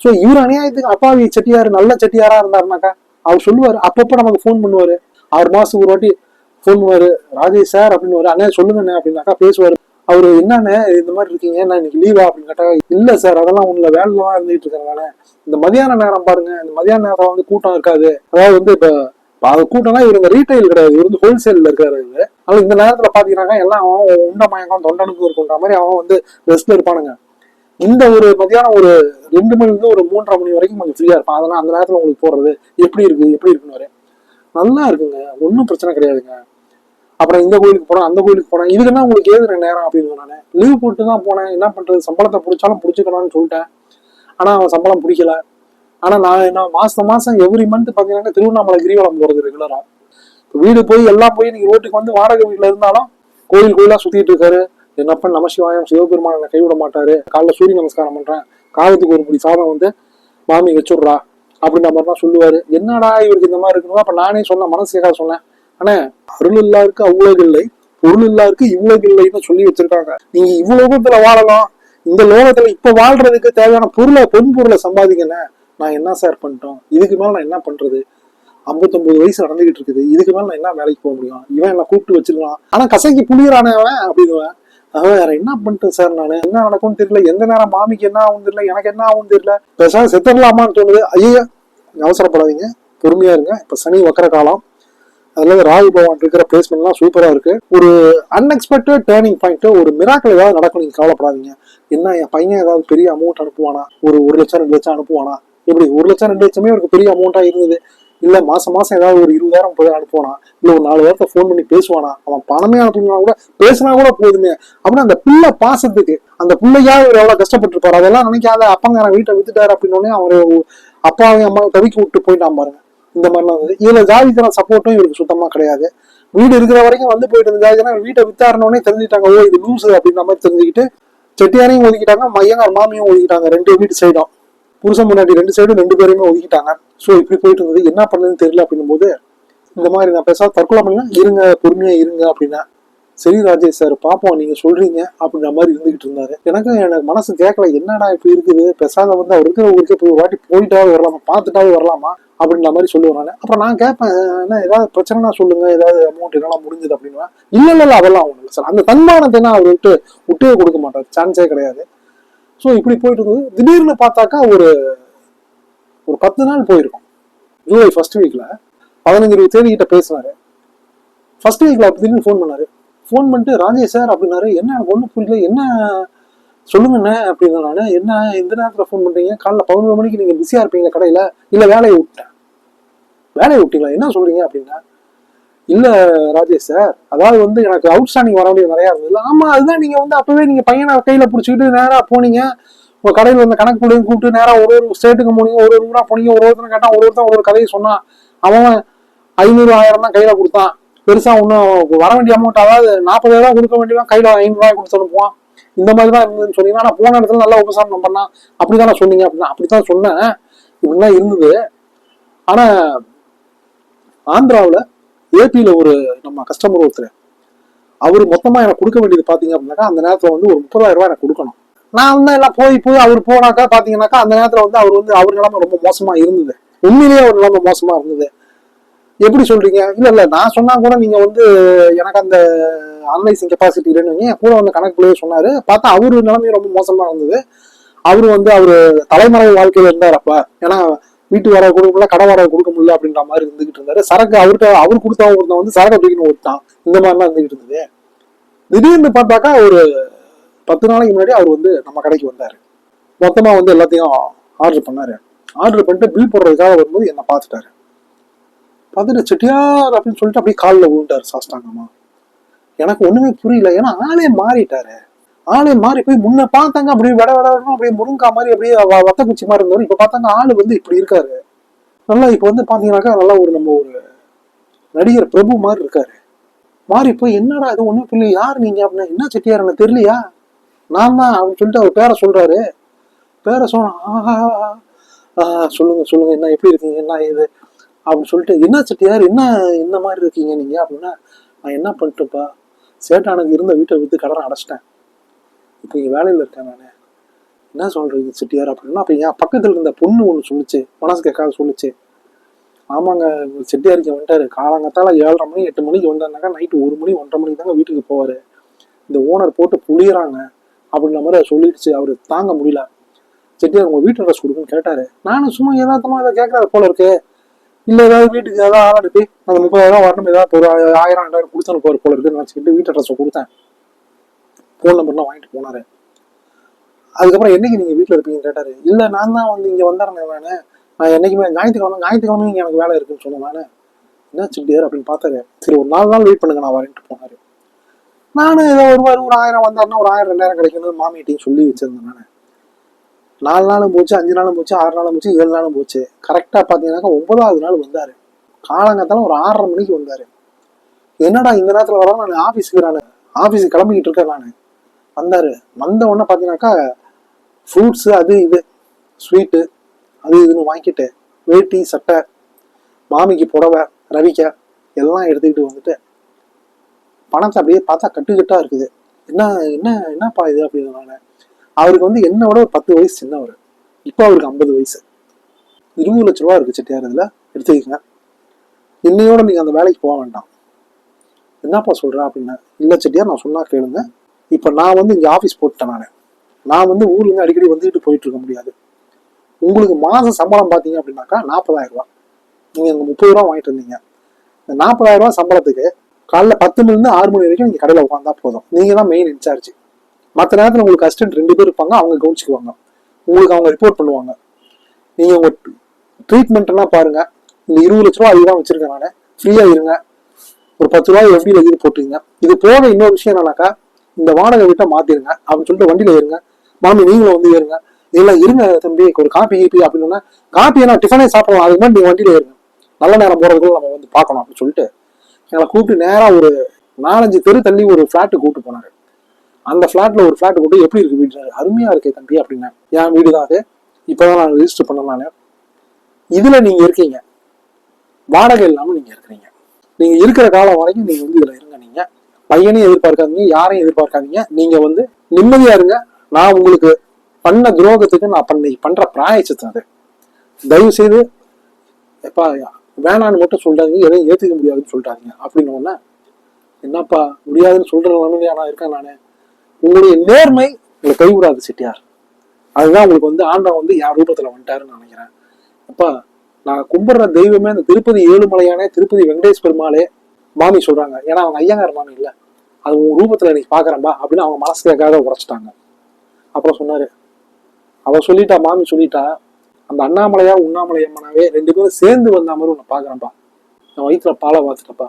ஸோ இவர் அநியாயத்துக்கு அப்பாவி செட்டியார் நல்ல செட்டியாரா இருந்தாருனாக்கா அவர் சொல்லுவார் அப்பப்போ நமக்கு ஃபோன் பண்ணுவார். ஆறு மாசத்துக்கு ஒரு வாட்டி ஃபோன் ராஜேஷ் சார் அப்படின்னு அண்ணே சொல்லுங்கண்ணே அப்படின்னாக்கா பேசுவாரு. அவரு என்னண்ணே இந்த மாதிரி இருக்கீங்க? நான் இன்னைக்கு லீவா அப்படின்னு கேட்டா இல்ல சார் அதெல்லாம் உங்களை வேலையில தான் இருந்துட்டு இந்த மதியான நேரம் பாருங்க. இந்த மதியான நேரம் வந்து கூட்டம் இருக்காது. அதாவது வந்து இப்ப அது கூட்டம்னா இவர் இந்த ரீட்டைல் கிடையாது. இவர் வந்து ஹோல்சேல்ல இருக்காரு இவரு. ஆனால் இந்த நேரத்துல பார்த்தீங்கன்னாக்கா எல்லாம் அவன் உண்ட மயக்கம் தொண்டனுக்கு இருக்குன்ற மாதிரி அவன் வந்து ரெஸ்ட்ல இருப்பானுங்க. இந்த ஒரு மதியானம் ஒரு ரெண்டு மணில இருந்து ஒரு மூன்றரை மணி வரைக்கும் கொஞ்சம் ஃப்ரீயா இருப்பான். அதெல்லாம் அந்த நேரத்துல உங்களுக்கு போடுறது. எப்படி இருக்கு எப்படி இருக்குன்னு நல்லா இருக்குங்க. ஒன்றும் பிரச்சனை கிடையாதுங்க. அப்புறம் இந்த கோயிலுக்கு போனேன் அந்த கோயிலுக்கு போனேன் இதுக்குன்னா உங்களுக்கு ஏது நேரம் அப்படின்னு நான் லீவ் போட்டு தான் போனேன். என்ன பண்றது? சம்பளத்தை பிடிச்சாலும் பிடிச்சிக்கலாம்னு சொல்லிட்டேன். ஆனா அவன் சம்பளம் பிடிக்கல. ஆனா நான் என்ன மாசம் மாசம் எவ்ரி மந்த் பாத்தீங்கன்னா திருவண்ணாமலை கிரிவலம் போறது ரெகுலரா வீடு போய் எல்லாம் போய் நீங்க ரோட்டுக்கு வந்து வாடகை வீட்டுல இருந்தாலும் கோயில் கோயிலா சுத்திட்டு இருக்காரு. என்னப்பன் நமசிவாயம் சிவபெருமான் என்னை கைவிட மாட்டாரு. காலைல சூரிய நமஸ்காரம் பண்றேன். காலத்துக்கு ஒரு பிடி சாதம் வந்து மாமி வச்சுடுறா. அப்படின்ற மாதிரிலாம் சொல்லுவாரு. என்னடா இவருக்கு இந்த மாதிரி இருக்கணும்? அப்ப நானே சொன்னேன் மனசு கேட்க சொன்னேன். அண்ணே அருள் இல்லாருக்கு அவ்வளவு இல்லை. பொருள் இல்லாருக்கு இவ்வளவு இல்லைன்னு சொல்லி வச்சிருக்காங்க. நீங்க இவ்வளவுத்துல வாழலாம் இந்த லோகத்துல இப்ப வாழ்றதுக்கு தேவையான பொருளை பொன் பொருளை சம்பாதிக்கல. நான் என்ன சார் பண்ணிட்டோம்? இதுக்கு மேல நான் என்ன பண்றது? ஐம்பத்தொன்பது வயசு நடந்துகிட்டு இருக்குது. இதுக்கு மேல நான் என்ன வேலைக்கு போக முடியும்? இவன் என்ன கூப்பிட்டு வச்சிருக்கான். ஆனா கசைக்கு புளியறானவன் அப்படின்னுவேன். அவன் வேற என்ன பண்ணிட்டேன் சார் நான்? என்ன நடக்கும்னு தெரியல. எந்த நேரம் மாமிக்கு என்ன ஆகும் தெரியல. எனக்கு என்ன ஆகும் தெரியல. பேசாம செத்துடலாமான்னு தோணுது. ஐயா அவசரப்படாதீங்க. பொறுமையா இருங்க. இப்ப சனி வக்கர காலம். அதுல ராகு பகவான் இருக்கிற பிளேஸ்மெண்ட்லாம் சூப்பரா இருக்கு. ஒரு அன்எக்ஸ்பெக்டட் டேர்னிங் பாயிண்ட் ஒரு மிராக்கள் ஏதாவது நடக்கும் நீங்க கவலைப்படாதீங்க. என்ன என் பையன் ஏதாவது பெரிய அமௌண்ட் அனுப்புவானா? ஒரு ஒரு லட்சம் ரெண்டு லட்சம் அனுப்புவானா? எப்படி? ஒரு லட்சம் ரெண்டு லட்சமே ஒரு பெரிய அமௌண்ட்டாக இருந்தது. இல்ல மாசம் மாசம் ஏதாவது ஒரு இருபதாயிரம் முப்பதாயிரம் அனுப்புவானா? இல்ல ஒரு நாலு வாரத்தை ஃபோன் பண்ணி பேசுவானா? அவன் பணமே அனுப்பினா கூட பேசினா கூட போதுமே. அப்படின்னா அந்த பிள்ளை பாசத்துக்கு அந்த பிள்ளையா இவர் எவ்வளவு கஷ்டப்பட்டிருப்பாரு? அதெல்லாம் நினைக்காத அப்பங்காரன் வீட்டை வித்துட்டாரு அப்படின்னு அவரை அப்பாவையும் அம்மாவை தவிக்க விட்டு போயிட்டான் பாருங்க. இந்த மாதிரிலாம் இருந்தது. இதுல ஜாதித்தன சப்போர்ட்டும் இவருக்கு சுத்தமா கிடையாது. வீடு இருக்கிற வரைக்கும் வந்து போயிட்டு இருந்த ஜாதித்தனா வீட்டை வித்தாருனோடனே தெரிஞ்சுட்டாங்க ஓ இது லூசு அப்படின்ற மாதிரி தெரிஞ்சுக்கிட்டு செட்டியாரையும் ஒதுக்கிட்டாங்க மையங்கார் மாமியும் ஒதுக்கிட்டாங்க ரெண்டு வீட்டு சைடும் புருஷன் முன்னாடி ரெண்டு சைடும் ரெண்டு பேரையுமே ஒதுக்கிட்டாங்க. ஸோ இப்படி போயிட்டு இருந்தது. என்ன பண்ணுதுன்னு தெரியல அப்படின்னும் போது இந்த மாதிரி நான் பேசாத தற்கொலை பண்ணலாம் இருங்க பொறுமையா இருங்க அப்படின்னா சரி ராஜேஷ் சார் பாப்போம் நீங்க சொல்றீங்க அப்படின்ற மாதிரி இருந்துகிட்டு இருந்தாரு. எனக்கு எனக்கு மனசு கேட்கல என்னடா இப்படி இருக்குது? பெசாத வந்து அவர் இருக்கிற ஊருக்கு போய் ஒரு வாட்டி போயிட்டாவது வரலாமா? பார்த்துட்டாவது வரலாமா? அப்படின்ற மாதிரி சொல்லுவேன் நான். அப்புறம் நான் கேட்பேன் என்ன ஏதாவது பிரச்சனைனா சொல்லுங்க ஏதாவது அமௌண்ட் என்னெல்லாம் முடிஞ்சது அப்படின்னு இல்ல இல்ல இல்ல அதெல்லாம் ஒண்ணு இல்லை சார். அந்த தன்மானத்தை அவர் விட்டு விட்டே கொடுக்க மாட்டார் சான்ஸே கிடையாது. ஸோ இப்படி போயிட்டு இருந்தது திடீர்னு பார்த்தாக்கா ஒரு ஒரு பத்து நாள் போயிருக்கும். ஜூலை ஃபர்ஸ்ட் வீக்ல பதினஞ்சு இருபது தேதி கிட்ட பேசினாரு ஃபர்ஸ்ட் வீக்ல திடீர்னு ஃபோன் பண்ணாரு. ஃபோன் பண்ணிட்டு ராஜேஷ் சார் அப்படின்னாரு. என்ன எனக்கு ஒன்றும் புரியல. என்ன? சொல்லுங்கண்ணே அப்படின்னு நான் என்ன இந்த நேரத்தில் ஃபோன் பண்ணுறீங்க காலைல பதினொரு மணிக்கு நீங்கள் பிஸியாக இருப்பீங்க கடையில்? இல்லை வேலையை விட்டேன். வேலையை விட்டீங்களா? என்ன சொல்கிறீங்க அப்படின்னா இல்லை ராஜேஷ் சார் அதாவது வந்து எனக்கு அவுட் ஸ்டாண்டிங் வர வேண்டியது நிறையா இருந்தது. ஆமாம் அதுதான் நீங்கள் வந்து அப்போவே நீங்கள் பையனை கையில் பிடிச்சிக்கிட்டு நேராக போனீங்க. உங்கள் கடையில் வந்து கணக்கு போடுங்க கூப்பிட்டு நேராக ஒரு ஒரு ஸ்டேட்டுக்கு போனீங்க. ஒரு ஒரு ஊராக போனீங்க. ஒரு ஒருத்தனை கேட்டால் ஒரு ஒருத்தன் ஒரு ஒரு கதையை சொன்னான். அவன் ஐநூறு ஆயிரம் தான் கையில் கொடுத்தான். பெருசா ஒன்றும் வர வேண்டிய அமௌண்ட் அதாவது நாற்பதாயிரம் கொடுக்க வேண்டியவன் கையில ஐநூறு ரூபாய் கொடுத்து அனுப்புவான். இந்த மாதிரி தான் இருந்ததுன்னு சொன்னீங்க ஆனா போன இடத்துல நல்லா உபசாரம் பண்ணா அப்படிதானே சொன்னீங்க அப்படின்னா அப்படித்தான் சொன்னேன். இப்படிலாம் இருந்தது. ஆனா ஆந்திராவில் ஏபியில் ஒரு நம்ம கஸ்டமர் ஒருத்தர் அவர் மொத்தமாக எனக்கு கொடுக்க வேண்டியது பார்த்தீங்க அப்படின்னாக்கா அந்த நேரத்தில் வந்து ஒரு முப்பதாயிரம் ரூபாய் எனக்கு கொடுக்கணும். நான் வந்து எல்லாம் போய் போய் அவர் போனாக்கா பார்த்தீங்கன்னாக்கா அந்த நேரத்தில் வந்து அவர் வந்து அவர் நிலைமை ரொம்ப மோசமாக இருந்தது. உண்மையிலேயே அவர் நிலைமை மோசமாக இருந்தது. எப்படி சொல்றீங்க? இல்ல இல்ல நான் சொன்னா கூட நீங்க வந்து எனக்கு அந்த அனலைசிங் கெப்பாசிட்டி இல்லைன்னு கூட வந்து கணக்குள்ளேயே சொன்னாரு. பார்த்தா அவரு நிலைமையும் ரொம்ப மோசமா இருந்தது. அவரு வந்து அவரு தலைமறை வாழ்க்கையில இருந்தார் அப்ப ஏன்னா வீட்டு வாடகை கொடுக்க முடியல கடை வாடகை கொடுக்க முடியல அப்படின்ற மாதிரி இருந்துகிட்டு இருந்தாரு. சரக்கு அவர்கிட்ட அவர் கொடுத்தா ஒருத்தன் வந்து சரக்கை தூக்கின்னு ஒருத்தான் இந்த மாதிரிலாம் இருந்துகிட்டு இருந்தது. திடீர்னு பார்த்தாக்கா ஒரு பத்து நாளைக்கு முன்னாடி அவர் வந்து நம்ம கடைக்கு வந்தாரு. மொத்தமா வந்து எல்லாத்தையும் ஆர்டர் பண்ணாரு. ஆர்டர் பண்ணிட்டு பில் போடுறதுக்காக வரும்போது என்னை பார்த்துட்டாரு. பார்த்துட்டு செட்டியார் அப்படின்னு சொல்லிட்டு அப்படியே காலில் விழுந்தாரு சாஸ்தாங்கம்மா. எனக்கு ஒண்ணுமே புரியல. ஏன்னா ஆளே மாறிட்டாரு. ஆளே மாறி போய் முன்ன பார்த்தாங்க அப்படியே விட விட விடணும் அப்படியே முருங்கா மாதிரி அப்படியே வ- வத்த குச்சி மாதிரி இருந்தவர். இப்போ பார்த்தாங்க ஆள் வந்து இப்படி இருக்காரு. நல்லா இப்போ வந்து பார்த்தீங்கன்னாக்கா நல்லா ஒரு நம்ம ஒரு நடிகர் பிரபு மாதிரி இருக்காரு. மாறி போய் என்னடா இது ஒன்றும் புரியல. யார் நீங்க அப்படின்னா? என்ன செட்டியார் எனக்கு தெரியலையா? நான் தான் அப்படின்னு சொல்லிட்டு அவர் பேரை சொல்றாரு. பேரை சொன்ன ஆஹா சொல்லுங்க சொல்லுங்க என்ன எப்படி இருக்கீங்க? என்ன இது? அப்படின்னு சொல்லிட்டு என்ன செட்டியார்? என்ன என்ன மாதிரி இருக்கீங்க நீங்கள் அப்படின்னா நான் என்ன பண்ணிட்டுப்பா சேட்டானுக்கு இருந்த வீட்டை விற்று கடனை அடைச்சிட்டேன். இப்போ இங்கே வேலையில் இருக்கேன் நான். என்ன சொல்கிறீங்க செட்டியார்? அப்படின்னா அப்போ என் பக்கத்தில் இருந்த பொண்ணு ஒன்று சொல்லுச்சு மனசு கேட்காத சொல்லுச்சு ஆமாங்க செட்டியாருக்கு வந்துட்டாரு. காலங்கத்தால் ஏழரை மணி எட்டு மணிக்கு வந்தாருனாக்கா நைட்டு ஒரு மணி ஒன்றரை மணிக்கு தாங்க வீட்டுக்கு போவார். இந்த ஓனர் போட்டு புளியறாங்க. அப்படின்ற மாதிரி அவர் சொல்லிடுச்சு. அவர் தாங்க முடியல. செட்டியார் உங்கள் வீட்டு அட்ரஸ் கொடுக்குன்னு கேட்டார். நானும் சும்மா ஏதாத்தமா இதை கேட்குறாரு போல இருக்கு. இல்ல ஏதாவது வீட்டுக்கு ஏதாவது ஆள் அனுப்பி அந்த முப்பதாயிரம் வரணும். ஏதாவது ஒரு ஆயிரம் ரெண்டாயிரம் கொடுத்து அனுப்புவார் போல இருக்குன்னு நினச்சிக்கிட்டு வீட்டு அட்ரஸ் கொடுத்தேன். ஃபோன் நம்பர்லாம் வாங்கிட்டு போனாரு. அதுக்கப்புறம் என்னைக்கு நீங்க வீட்டில் இருப்பீங்கன்னு கேட்டாரு. இல்ல நான் தான் வந்து இங்க வந்துடுறேன் வேணே நான் என்னைக்குமே ஞாயிற்றுக்கிழமை ஞாயிற்றுக்கிழமை இங்க எனக்கு வேலை இருக்குன்னு சொன்னேன் நானு. என்ன செட்டியார் அப்படின்னு பார்த்தாரு. சரி ஒரு நாலு நாள் வெயிட் பண்ணுங்க நான் வரேன்ட்டு போனாரு. நானும் ஏதோ ஒரு ஒரு ஆயிரம் வந்தாருன்னா ஒரு ஆயிரம் ரெண்டாயிரம் கிடைக்கணும் மாமியிட்டையும் சொல்லி வச்சிருந்தேன் நான். நாலு நாளும் போச்சு அஞ்சு நாளும் போச்சு ஆறு நாளும் போச்சு ஏழு நாளும் போச்சு. கரெக்டாக பார்த்தீங்கன்னாக்கா ஒன்பதாவது நாள் வந்தார். காலங்கத்தால ஒரு ஆறரை மணிக்கு வந்தார். என்னடா இந்த நேரத்தில் வர நான் ஆஃபீஸுக்கு நான் ஆஃபீஸுக்கு கிளம்பிக்கிட்டு இருக்கேன் நான். வந்தார். வந்த உடனே பார்த்தீங்கன்னாக்கா ஃப்ரூட்ஸு அது இது ஸ்வீட்டு அது இதுன்னு வாங்கிட்டு வேட்டி சட்டை மாமிக்கு புடவை ரவிக்க எல்லாம் எடுத்துக்கிட்டு வந்துட்டு பணத்தை அப்படியே பார்த்தா கட்டுக்கட்டாக இருக்குது. என்ன என்ன என்னப்பா இது அப்படின்னு நான். அவருக்கு வந்து என்ன விட ஒரு பத்து வயசு சின்னவர் இப்போ அவருக்கு ஐம்பது வயசு. இருபது லட்ச ரூபா இருக்கு செட்டியார் இதில். எடுத்துக்கங்க. என்னையோட நீங்கள் அந்த வேலைக்கு போக வேண்டாம். என்னப்பா சொல்கிறா அப்படின்னா இல்லை செட்டியார் நான் சொன்னால் கேளுங்க. இப்போ நான் வந்து இங்கே ஆஃபீஸ் போட்டுட்டேன் நான். நான் வந்து ஊர்லேருந்து அடிக்கடி வந்துட்டு போயிட்டு இருக்க முடியாது. உங்களுக்கு மாதம் சம்பளம் பார்த்தீங்க அப்படின்னாக்கா நாற்பதாயிரம் ரூபா. நீங்கள் அங்கே முப்பது ரூபா வாங்கிட்டு இருந்தீங்க இந்த நாற்பதாயிரம் ரூபா சம்பளத்துக்கு காலைல பத்து மணிலேருந்து ஆறு மணி வரைக்கும் நீங்கள் கடையில் உட்காந்தா போதும். நீங்கள் தான் மெயின் இன்சார்ஜ் மற்ற நேரத்தில் உங்களுக்கு அசிஸ்டன்ட் ரெண்டு பேர் இருப்பாங்க அவங்க கவனிச்சுக்குவாங்க. உங்களுக்கு அவங்க ரிப்போர்ட் பண்ணுவாங்க. நீங்கள் உங்கள் ட்ரீட்மெண்ட் பாருங்கள் பாருங்க. இந்த இருபது லட்ச ரூபா அதுதான் வச்சிருக்கேன் நான். ஃப்ரீயாக இருங்க. ஒரு பத்து ரூபாய் எப்படியில் இது போட்டுருங்க இது போக இன்னொரு விஷயம் என்னன்னாக்கா இந்த வாடகை வீட்டை மாற்றிடுங்க அப்படின்னு சொல்லிட்டு வண்டியில் ஏறுங்க. மாமி நீங்களும் வந்து ஏறுங்க. இதெல்லாம் இருங்க தம்பி ஒரு காப்பி கீப்பி அப்படின்னா காப்பி ஏன்னா டிஃபனே சாப்பிடலாம். அதுக்கு மாதிரி நீங்கள் வண்டியில் ஏறுங்க. நல்ல நேரம் போகிறதுக்குள்ள நம்ம வந்து பார்க்கணும் அப்படின்னு சொல்லிட்டு எங்களை கூப்பிட்டு நேராக ஒரு நாலஞ்சு தெரு தள்ளி ஒரு ஃப்ளாட்டு கூப்பிட்டு போனாரு. அந்த ஃப்ளாட்ல ஒரு ஃப்ளாட் கொண்டு எப்படி இருக்கு வீடு? அருமையா இருக்கே தம்பி அப்படின்னா. என் வீடு தான் அது. இப்பதான் நான் ரெஜிஸ்டர் பண்ண நானு. இதுல நீங்க இருக்கீங்க. வாடகை இல்லாம நீங்க இருக்கிறீங்க. நீங்க இருக்கிற காலம் வரைக்கும் நீங்க வந்து இதுல இருங்க நீங்க. பையனையும் எதிர்பார்க்காதீங்க யாரையும் எதிர்பார்க்காதீங்க. நீங்க வந்து நிம்மதியா இருங்க. நான் உங்களுக்கு பண்ண துரோகத்துக்கு நான் பண்ணி பண்ற பிராயச்சத்தை அது. தயவு செய்து எப்பா வேணான்னு மட்டும் சொல்றாங்க எதையும் ஏத்துக்க முடியாதுன்னு சொல்றாங்க அப்படின்னு உடனே என்னப்பா முடியாதுன்னு சொல்ற நிலைமையில நான் இருக்கேன் நான். உங்களுடைய நேர்மை உங்களை கைவிடாது செட்டியார். அதுதான் உங்களுக்கு வந்து ஆண்டவன் வந்து யார் ரூபத்துல வந்துட்டாருன்னு நினைக்கிறேன். அப்பா நான் கும்பிடுற தெய்வமே அந்த திருப்பதி ஏழுமலையானே திருப்பதி வெங்கடேஷ் பெருமாளே மாமி சொல்றாங்க. ஏன்னா அவங்க ஐயங்கார் மாமி இல்லை. அது உன் ரூபத்துல இன்னைக்கு பாக்குறேன்பா அப்படின்னு அவங்க மனசுக்காக உரைச்சிட்டாங்க. அப்புறம் சொன்னாரு அவ சொல்லிட்டா மாமி சொல்லிட்டா அந்த அண்ணாமலையா உண்ணாமலை அம்மனாவே ரெண்டு பேரும் சேர்ந்து வந்த மாதிரி உன்னை பாக்குறேன்ப்பா என் வயிற்றுல பாலை பார்த்துட்டப்பா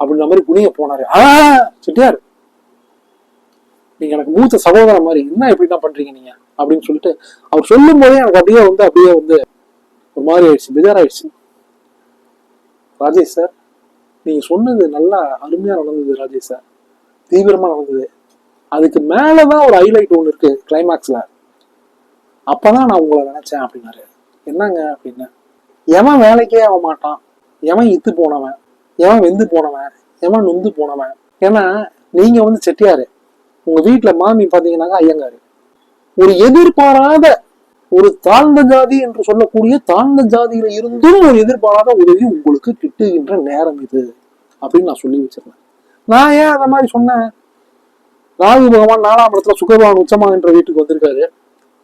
அப்படின்ற மாதிரி குனிய போனாரு. ஆ செட்டியார். நீங்கள் எனக்கு மூத்த சகோதரன் மாதிரி என்ன இப்படிதான் பண்ணுறீங்க நீங்கள் அப்படின்னு சொல்லிட்டு அவர் சொல்லும் போதே எனக்கு அப்படியே வந்து அப்படியே வந்து ஒரு மாதிரி ஆயிடுச்சு பிஜாராயிடுச்சு. ராஜேஷ் சார் நீங்கள் சொன்னது நல்லா அருமையாக நடந்தது ராஜேஷ் சார் தீவிரமாக நடந்தது. அதுக்கு மேலே தான் ஒரு ஹைலைட் ஒன்று இருக்குது கிளைமேக்ஸில் அப்போ தான் நான் உங்களை நினச்சேன் அப்படின்னாரு. என்னங்க அப்படின்னு. எவன் வேலைக்கே ஆக மாட்டான். எவன் இத்து போனவன். எவன் வெந்து போனவன். எவன் நொந்து போனவன். ஏன்னா நீங்கள் வந்து செட்டியாரு. உங்க வீட்டுல மாமி பாத்தீங்கன்னாக்கா ஐயங்காரு. ஒரு எதிர்பாராத ஒரு தாழ்ந்த ஜாதி என்று சொல்லக்கூடிய தாழ்ந்த ஜாதியில இருந்தும் ஒரு எதிர்பாராத உதவி உங்களுக்கு கிட்டுகின்ற நேரம் இது அப்படின்னு நான் சொல்லி வச்சிருந்தேன். நான் ஏன் அந்த மாதிரி சொன்னேன்? ராகு பகவான் நாலாம் இடத்துல சுகபகவான் உச்சமா என்ற வீட்டுக்கு வந்திருக்காரு.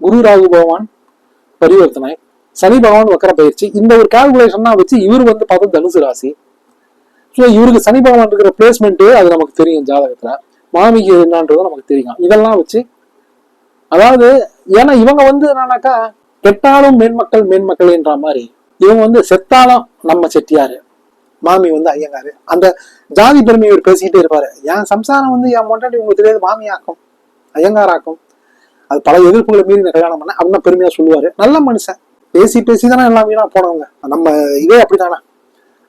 குரு ராகு பகவான் பரிவர்த்தனை. சனி பகவான் வக்கர பயிற்சி. இந்த ஒரு கால்குலேஷன் வச்சு இவர் வந்து பார்த்தா தனுசு ராசி. ஸோ இவருக்கு சனி பகவான் இருக்கிற பிளேஸ்மெண்ட்டு அது நமக்கு தெரியும் ஜாதகத்துல. மாமிக்கு என்னன்றது நமக்கு தெரியும். இதெல்லாம் வச்சு அதாவது ஏன்னா இவங்க வந்து என்னன்னாக்கா கெட்டாலும் மேன்மக்கள் மேன்மக்கள் என்ற மாதிரி இவங்க வந்து செத்தாலும் நம்ம செட்டியாரு. மாமி வந்து ஐயங்காரு. அந்த ஜாதி பெருமை இவர் பேசிக்கிட்டே இருப்பாரு. என் சம்சாரம் வந்து என் மொண்டாட்டி உங்களுக்கு தெரியாது மாமி ஆக்கும் ஐயங்காராக்கும் அது பல எதிர்ப்புகளை மீறி நான் கல்யாணம் பண்ண அப்படின்னு பெருமையா சொல்லுவாரு. நல்ல மனுஷன். பேசி பேசி தானே எல்லாம் வீணா போனவங்க. நம்ம இதே அப்படித்தானே.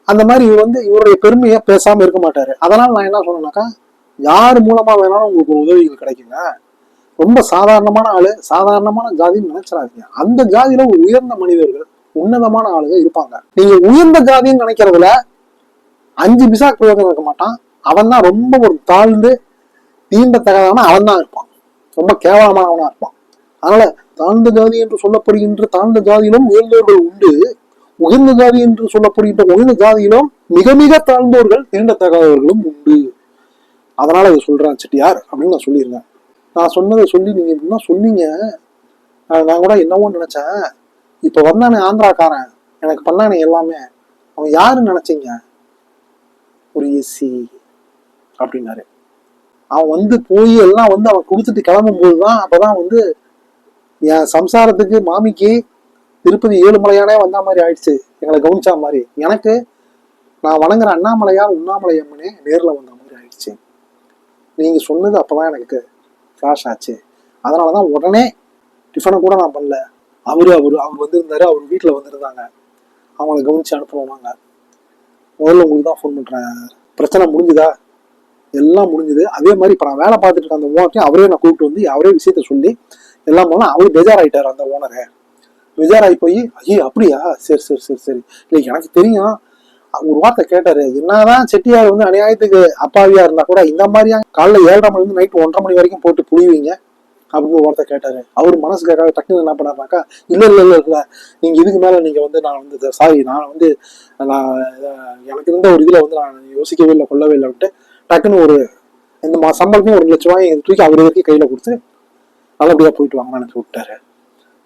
அந்த மாதிரி இவர் வந்து இவருடைய பெருமையை பேசாம இருக்க மாட்டாரு. அதனால நான் என்ன சொன்னேன்னாக்கா யார் மூலமா வேணாலும் உங்களுக்கு ஒரு உதவிகள் கிடைக்குங்க? ரொம்ப சாதாரணமான ஆளு சாதாரணமான ஜாதின்னு நினைச்சிடாதீங்க. அந்த ஜாதியில ஒரு உயர்ந்த மனிதர்கள் உன்னதமான ஆளுங்க இருப்பாங்க. நீங்க உயர்ந்த ஜாதின்னு நினைக்கிறதுல அஞ்சு பிசா பிரயோஜனம் இருக்க மாட்டான். அவன் தான் ரொம்ப ஒரு தாழ்ந்து தீண்டத்தகாதவன அவன் தான் இருப்பான். ரொம்ப கேவலமானவனா இருப்பான். அதனால தாழ்ந்த ஜாதி என்று சொல்லப்படுகின்ற தாழ்ந்த ஜாதியிலும் உயர்ந்தவர்கள் உண்டு. உயர்ந்த ஜாதி என்று சொல்லப்படுகின்ற உயர்ந்த ஜாதியிலும் மிக மிக தாழ்ந்தோர்கள் தீண்டத்தகாதவர்களும் உண்டு. அதனால் இதை சொல்கிறேன் செட்டியார் அப்படின்னு நான் சொல்லியிருந்தேன். நான் சொன்னதை சொல்லி நீங்கள் என்ன சொன்னீங்க? நான் கூட என்னவோ நினச்சேன். இப்போ வந்தானே ஆந்திராக்காரன். எனக்கு பண்ணானே எல்லாமே. அவன் யாருன்னு நினச்சிங்க? ஒரு எஸ்சி அப்படின்னாரு. அவன் வந்து போய் எல்லாம் வந்து அவன் கொடுத்துட்டு கிளம்பும் அப்போ தான் வந்து என் சம்சாரத்துக்கு மாமிக்கு திருப்பதி ஏழுமலையானே வந்த மாதிரி ஆயிடுச்சு. எங்களை கவனிச்சா மாதிரி. எனக்கு நான் வணங்குற அண்ணாமலையார் உண்ணாமலை அம்மனே வந்தான் வந்த நீங்கள் சொன்னது அப்போ தான் எனக்கு ஃப்ளாஷ் ஆச்சு. அதனாலதான் உடனே டிஃபனை கூட நான் பண்ணல. அவர் அவர் அவர் வந்திருந்தாரு அவர் வீட்டில் வந்திருந்தாங்க. அவங்கள கவனிச்சு நாங்கள் முதல்ல உங்களுக்கு தான் ஃபோன் பண்ணுறேன் பிரச்சனை முடிஞ்சுதா? எல்லாம் முடிஞ்சுது. அதே மாதிரி இப்போ நான் வேலை பார்த்துட்டு இருக்க அந்த ஓனர்ட்டையும் அவரே நான் கூப்பிட்டு வந்து அவரே விஷயத்த சொல்லி எல்லாம் போனால் அவர் பெஜாராயிட்டார் அந்த ஓனரை பெஜாராகி போய் ஐயோ அப்படியா? சரி சரி சரி சரி. இல்லை எனக்கு தெரியும். ஒரு வார்த்தை கேட்டாரு என்னதான் செட்டியார் வந்து அநியாயத்துக்கு அப்பாவியா இருந்தா கூட இந்த மாதிரியா காலைல ஏழரை மணி இருந்து நைட் ஒன்றரை மணி வரைக்கும் போட்டு புளிவீங்க அப்படின்னு ஒரு வார்த்தை கேட்டாரு. அவர் மனசு கேட்காத டக்குன்னு என்ன பண்ணாருனாக்கா இல்ல இல்ல இல்ல இல்ல. நீங்க இதுக்கு மேல நீங்க வந்து நான் வந்து சாரி நான் வந்து நான் எனக்கு இருந்த ஒரு இதுல வந்து நான் யோசிக்கவே இல்லை கொள்ளவே இல்லைன்ட்டு டக்குன்னு ஒரு இந்த மா சம்பளத்தையும் ஒரு லட்சம் ரூபாய் தூக்கி அவர் வரைக்கும் கையில கொடுத்து நல்லபடியா போயிட்டு வாங்கன்னு எனக்கு விட்டாரு.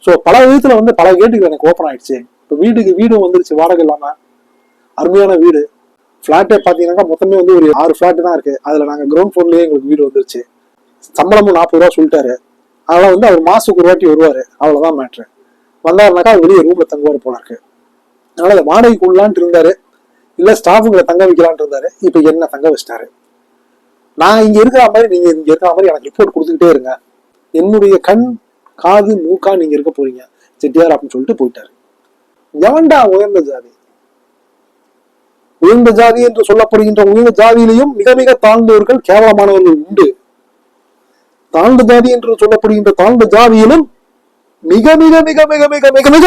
ஸோ பல விதத்துல வந்து பல கேட்டுகள் எனக்கு ஓப்பன் ஆயிடுச்சு. இப்போ வீட்டுக்கு வீடும் வந்துருச்சு வாடகை இல்லாம. அருமையான வீடு. ஃப்ளாட்டே பார்த்தீங்கன்னாக்கா மொத்தமே வந்து ஒரு ஆறு ஃப்ளாட் தான் இருக்கு. அதில் நாங்கள் கிரவுண்ட் ஃப்ளோர்லயே எங்களுக்கு வீடு வந்துருச்சு. சம்பளமும் நாற்பது ரூபா சொல்லிட்டாரு. அதனால் வந்து அவர் மாசத்துக்கு ஒரு வாட்டி வருவார். அவ்வளோதான் மேட்ரு வந்தாருனாக்கா அவர் வெளியே ரூமில் தங்குவார் போல இருக்கு. அதனால் அதை வாடகைக்கு உள்ளான்ட்டு இருந்தார். இல்லை ஸ்டாஃபுங்களை தங்க வைக்கலான்ட்டு இருந்தார். இப்போ என்ன தங்க வச்சிட்டாரு. நான் இங்கே இருக்கிற மாதிரி நீங்கள் இங்கே இருக்கிற மாதிரி எனக்கு ரிப்போர்ட் கொடுத்துக்கிட்டே இருங்க. என்னுடைய கண் காது மூக்கா நீங்கள் இருக்க போறீங்க. செட்டியார் அப்படின்னு சொல்லிட்டு போயிட்டாரு. எவன்டா உயர்ந்த ஜாதி உயர்ந்த ஜாதி என்று சொல்லப்படுகின்ற உயர்ந்த ஜாதியிலையும் மிக மிக தாழ்ந்தவர்கள் கேவலமானவர்கள் உண்டு. தாழ்ந்த ஜாதி என்று சொல்லப்படுகின்ற தாழ்ந்த ஜாதியிலும் மிக மிக மிக மிக மிக மிக மிக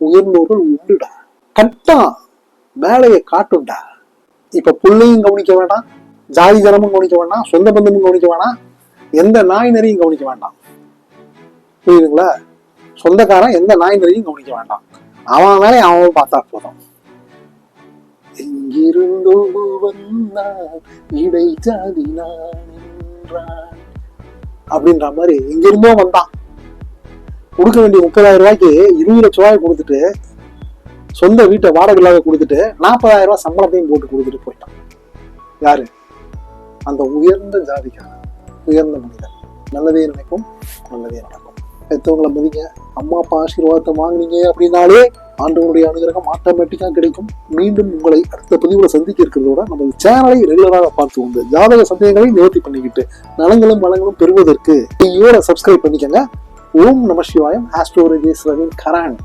உயர்ந்தவர்கள் உண்டுடா. கட்டா வேலையை காட்டும்டா இப்ப புள்ளையும் கவனிக்க வேண்டாம் ஜாதி ஜனமும் கவனிக்க வேண்டாம் சொந்த பந்தமும் கவனிக்க வேண்டாம் எந்த நாய் நரியும் கவனிக்க வேண்டாம். புரியுதுங்களா? சொந்தக்காரன் எந்த நாய் நரியும் கவனிக்க வேண்டாம். அவன் மேலே அவன் பார்த்தா போதும். எங்கிருந்தோ வந்தான் இடை ஜாதி நான் என்றான் அப்படின்ற மாதிரி எங்கிருந்தோ வந்தான். கொடுக்க வேண்டிய முப்பதாயிரம் ரூபாய்க்கு இருபது லட்ச ரூபாய் கொடுத்துட்டு சொந்த வீட்டை வாடகை இல்லாத கொடுத்துட்டு நாற்பதாயிரம் ரூபாய் சம்பளத்தையும் போட்டு கொடுத்துட்டு போயிட்டான். யாரு? அந்த உயர்ந்த ஜாதிக்கான உயர்ந்த மனிதன். நல்லதே நினைக்கும் நல்லதே நடக்கும். பெற்றவங்களை மதிங்க. அம்மா அப்பா ஆசீர்வாதத்தை வாங்குனீங்க அப்படின்னாலே ஆண்டவனுடைய அனுகிரகம் ஆட்டோமேட்டிக்காக கிடைக்கும். மீண்டும் உங்களை அடுத்த பதிவுல சந்திக்க இருக்கிறதோட நமது சேனலை ரெகுலராக பார்த்து வந்து ஜாதக சந்தேகங்களை நிவர்த்தி பண்ணிக்கிட்டு நலங்களும் வளங்களும் பெறுவதற்கு கையோட சப்ஸ்கிரைப் பண்ணிக்கங்க. ஓம் நம சிவாயம். ஆஸ்ட்ரோ ரவின் கரான்